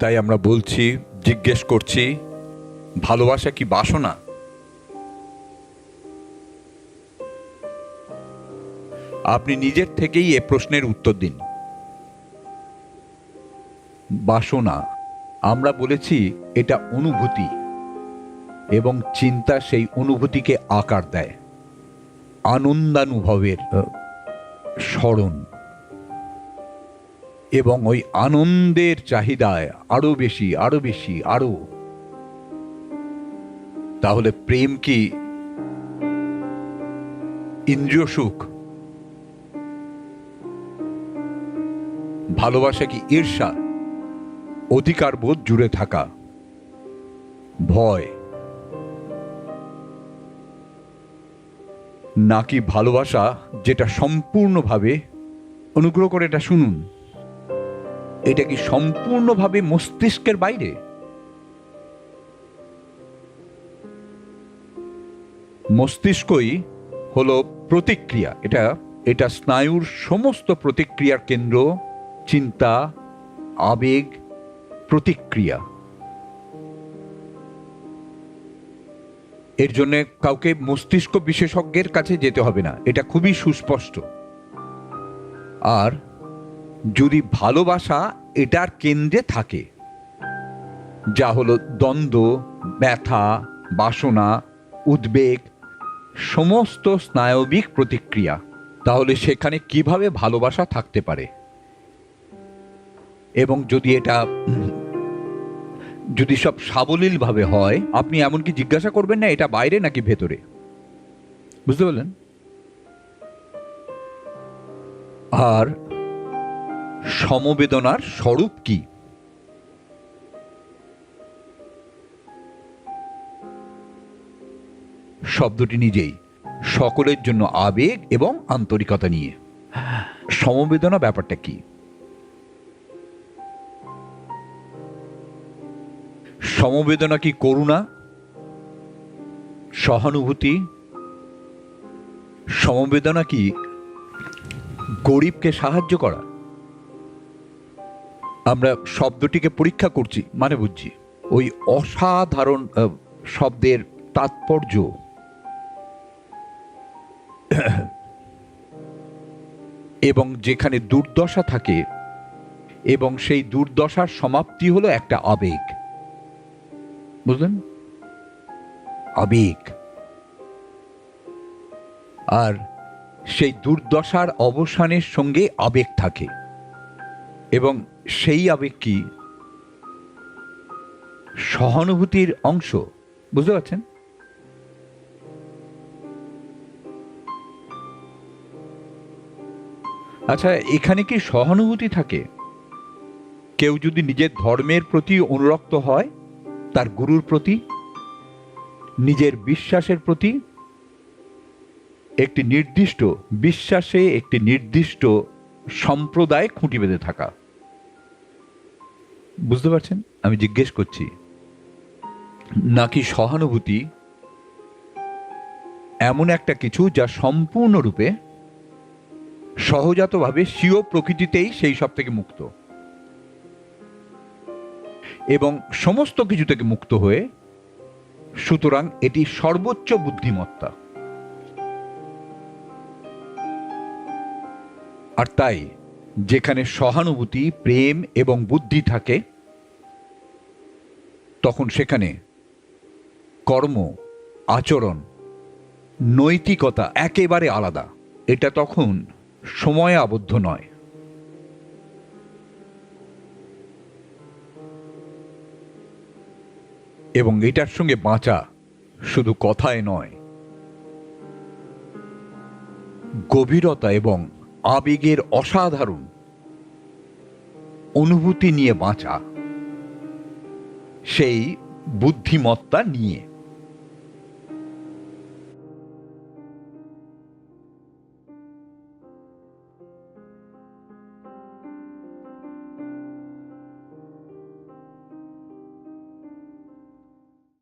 তাই আমরা বলছি, জিজ্ঞেস করছি, ভালোবাসা কি বাসনা? আপনি নিজের থেকেই এ প্রশ্নের উত্তর দিন। বাসনা, আমরা বলেছি এটা অনুভূতি এবং চিন্তা সেই অনুভূতিকে আকার দেয়। আনন্দানুভবের স্মরণ। এবং ওই আনন্দের চাহিদায় আরও বেশি আরও বেশি, আরও। তাহলে প্রেম কি ইন্দ্রিয় সুখ? ভালোবাসা কি ঈর্ষা? অধিকার বোধ জুড়ে থাকা? ভয়। নাকি ভালোবাসা যেটা সম্পূর্ণভাবে অনুগ্রহ করে এটা শুনুন। এটা কি সম্পূর্ণভাবে মস্তিষ্কের বাইরে? মস্তিষ্কই হলো প্রতিক্রিয়া। এটা এটা স্নায়ুর সমস্ত প্রতিক্রিয়ার কেন্দ্র, চিন্তা, আবেগ, প্রতিক্রিয়া। এর জন্য কাউকে মস্তিষ্ক বিশেষজ্ঞের কাছে যেতে হবে না। এটা খুবই সুস্পষ্ট। আর যদি ভালোবাসা এটার কেন্দ্রে থাকে, যা হলো দ্বন্দ্ব, ব্যথা, বাসনা, উদ্বেগ, সমস্ত স্নায়বিক প্রতিক্রিয়া, তাহলে সেখানে কীভাবে ভালোবাসা থাকতে পারে? এবং যদি এটা, যদি সব সাবলীলভাবে হয়, আপনি এমনকি জিজ্ঞাসা করবেন না এটা বাইরে নাকি ভেতরে? বুঝতে পারলেন? আর সমবেদনার স্বরূপ কি? শব্দটি নিজেই সকলের জন্য আবেগ এবং আন্তরিকতা নিয়ে। সমবেদনা ব্যাপারটা কি? সমবেদনা কি করুণা? সহানুভূতি? সমবেদনা কি গরিবকে সাহায্য করা? আমরা শব্দটিকে পরীক্ষা করছি মানে বুঝছি। ওই অসাধারণ শব্দের তাৎপর্য। এবং যেখানে দুর্দশা থাকে, এবং সেই দুর্দশার সমাপ্তি হলো একটা আবেগ। বুঝলেন? আবেগ। আর সেই দুর্দশার অবসানের সঙ্গে আবেগ থাকে। এবং সেই আবেগ কি সহানুভূতির অংশ। বুঝতে পারছেন? আচ্ছা এখানে কি সহানুভূতি থাকে? কেউ যদি নিজের ধর্মের প্রতি অনুরক্ত হয়, তার গুরুর প্রতি, নিজের বিশ্বাসের প্রতি, একটি নির্দিষ্ট, বিশ্বাসে একটি নির্দিষ্ট সম্প্রদায় খুঁটি বেঁধে থাকা। বুঝতে পারছেন? আমি জিজ্ঞেস করছি, নাকি সহানুভূতি এমন একটা কিছু যা সম্পূর্ণরূপে সহজাতভাবে স্বীয় প্রকৃতিতেই সেই সব থেকে মুক্ত? এবং সমস্ত কিছু থেকে মুক্ত হয়ে সুতরাং এটি সর্বোচ্চ বুদ্ধিমত্তা। আর তাই, যেখানে সহানুভূতি, প্রেম এবং বুদ্ধি থাকে, তখন সেখানে কর্ম, আচরণ, নৈতিকতা একেবারে আলাদা। এটা তখন সময়ে আবদ্ধ নয়। এবং এটার সঙ্গে বাঁচা শুধু কথায় নয়, গভীরতা এবং আবেগের অসাধারণ অনুভূতি নিয়ে বাঁচা সেই বুদ্ধিমত্তা নিয়ে।